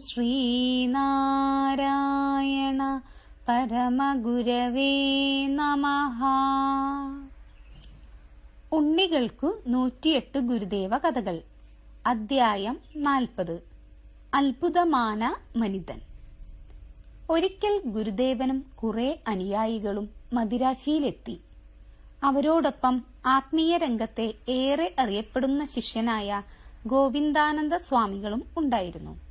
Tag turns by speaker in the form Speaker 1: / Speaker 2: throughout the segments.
Speaker 1: ശ്രീനാരായണ പരമഗുരവേ നമഃ. ഉണ്ണികൾക്കു നൂറ്റിയെട്ട് ഗുരുദേവ കഥകൾ. അദ്ധ്യായം നാൽപ്പത്. അത്ഭുതമാന മനിതൻ. ഒരിക്കൽ ഗുരുദേവനും കുറെ അനുയായികളും മദിരാശിയിലെത്തി. അവരോടൊപ്പം ആത്മീയ രംഗത്തെ ഏറെ അറിയപ്പെടുന്ന ശിഷ്യനായ ഗോവിന്ദാനന്ദ സ്വാമികളും ഉണ്ടായിരുന്നു.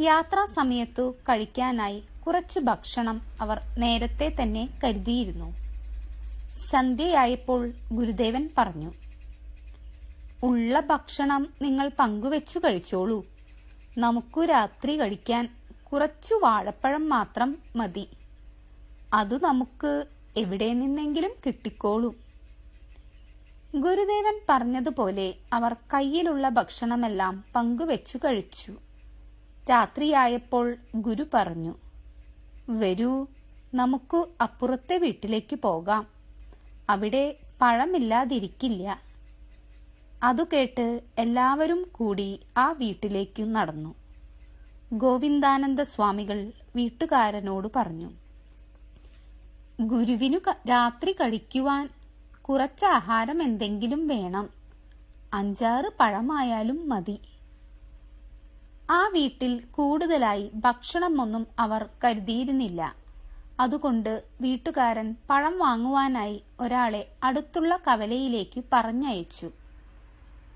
Speaker 1: യാത്രാ സമയത്തു കഴിക്കാനായി കുറച്ച് ഭക്ഷണം അവർ നേരത്തെ തന്നെ കരുതിയിരുന്നു. സന്ധ്യയായപ്പോൾ ഗുരുദേവൻ പറഞ്ഞു ഉള്ള ഭക്ഷണം നിങ്ങൾ പങ്കുവെച്ചു കഴിച്ചോളൂ. നമുക്കു രാത്രി കഴിക്കാൻ കുറച്ചു വാഴപ്പഴം മാത്രം മതി. അത് നമുക്ക് എവിടെ നിന്നെങ്കിലും കിട്ടിക്കോളൂ. ഗുരുദേവൻ പറഞ്ഞതുപോലെ അവർ കയ്യിലുള്ള ഭക്ഷണമെല്ലാം പങ്കുവെച്ചു കഴിച്ചു. രാത്രിയായപ്പോൾ ഗുരു പറഞ്ഞു വരൂ നമുക്ക് അപ്പുറത്തെ വീട്ടിലേക്ക് പോകാം. അവിടെ പഴമില്ലാതിരിക്കില്ല. അതു കേട്ട് എല്ലാവരും കൂടി ആ വീട്ടിലേക്ക് നടന്നു. ഗോവിന്ദാനന്ദ സ്വാമികൾ വീട്ടുകാരനോട് പറഞ്ഞു ഗുരുവിനു രാത്രി കഴിക്കുവാൻ കുറച്ച് ആഹാരം എന്തെങ്കിലും വേണം. അഞ്ചാറ് പഴമായാലും മതി. ആ വീട്ടിൽ കൂടുതലായി ഭക്ഷണമൊന്നും അവർ കരുതിയിരുന്നില്ല. അതുകൊണ്ട് വീട്ടുകാരൻ പഴം വാങ്ങുവാനായി ഒരാളെ അടുത്തുള്ള കവലയിലേക്ക് പറഞ്ഞയച്ചു.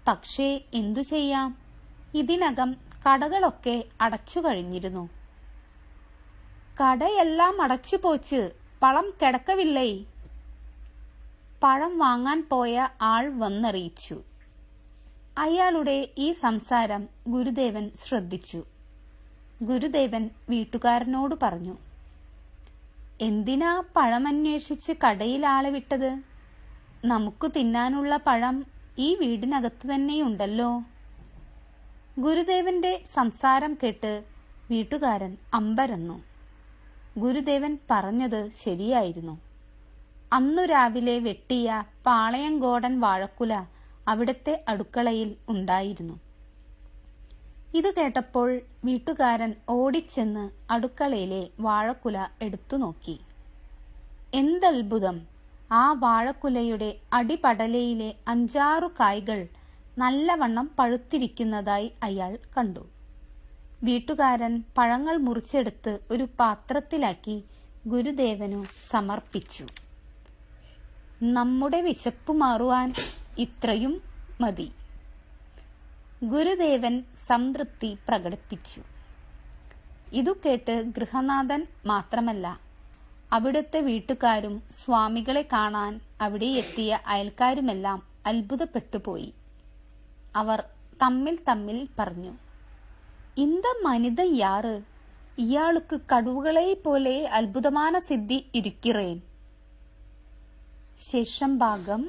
Speaker 1: പക്ഷേ എന്തു ചെയ്യാം? ഇതിനകം കടകളൊക്കെ അടച്ചു കഴിഞ്ഞിരുന്നു. കടയെല്ലാം അടച്ചു പോച്ച് പഴം കിടക്കവില്ലേ? പഴം വാങ്ങാൻ പോയ ആൾ വന്നറിയിച്ചു. അയാളുടെ ഈ സംസാരം ഗുരുദേവൻ ശ്രദ്ധിച്ചു. ഗുരുദേവൻ വീട്ടുകാരനോട് പറഞ്ഞു എന്തിനാ പഴമന്വേഷിച്ച് കടയിൽ ആളെ വിട്ടത്? നമുക്ക് തിന്നാനുള്ള പഴം ഈ വീടിനകത്ത് തന്നെയുണ്ടല്ലോ. ഗുരുദേവന്റെ സംസാരം കേട്ട് വീട്ടുകാരൻ അമ്പരന്നു. ഗുരുദേവൻ പറഞ്ഞത് ശരിയായിരുന്നു. അന്നു രാവിലെ വെട്ടിയ പാളയങ്കോടൻ വാഴക്കുല അവിടുത്തെ അടുക്കളയിൽ ഉണ്ടായിരുന്നു. ഇത് കേട്ടപ്പോൾ വീട്ടുകാരൻ ഓടിച്ചെന്ന് അടുക്കളയിലെ വാഴക്കുല എടുത്തു നോക്കി. എന്തത്ഭുതം! ആ വാഴക്കുലയുടെ അടിപടലയിലെ അഞ്ചാറു കായ്കൾ നല്ലവണ്ണം പഴുത്തിരിക്കുന്നതായി അയാൾ കണ്ടു. വീട്ടുകാരൻ പഴങ്ങൾ മുറിച്ചെടുത്ത് ഒരു പാത്രത്തിലാക്കി ഗുരുദേവനു സമർപ്പിച്ചു. നമ്മുടെ വിശപ്പ് മാറുവാൻ ഇത്രയും മതി. ഗുരുദേവൻ സംതൃപ്തി പ്രകടിപ്പിച്ചു. ഇതു കേട്ട് ഗൃഹനാഥൻ മാത്രമല്ല അവിടുത്തെ വീട്ടുകാരും സ്വാമികളെ കാണാൻ അവിടെ എത്തിയ അയൽക്കാരുമെല്ലാം അത്ഭുതപ്പെട്ടുപോയി അവർ തമ്മിൽ തമ്മിൽ പറഞ്ഞു ഇന്ത മനിത യാറ് ഇയാൾക്ക് കടുവുകളെ പോലെ അത്ഭുതമാന സിദ്ധി ഇരിക്കിറേൻ. ശേഷം ഭാഗം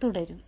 Speaker 1: തുടരും.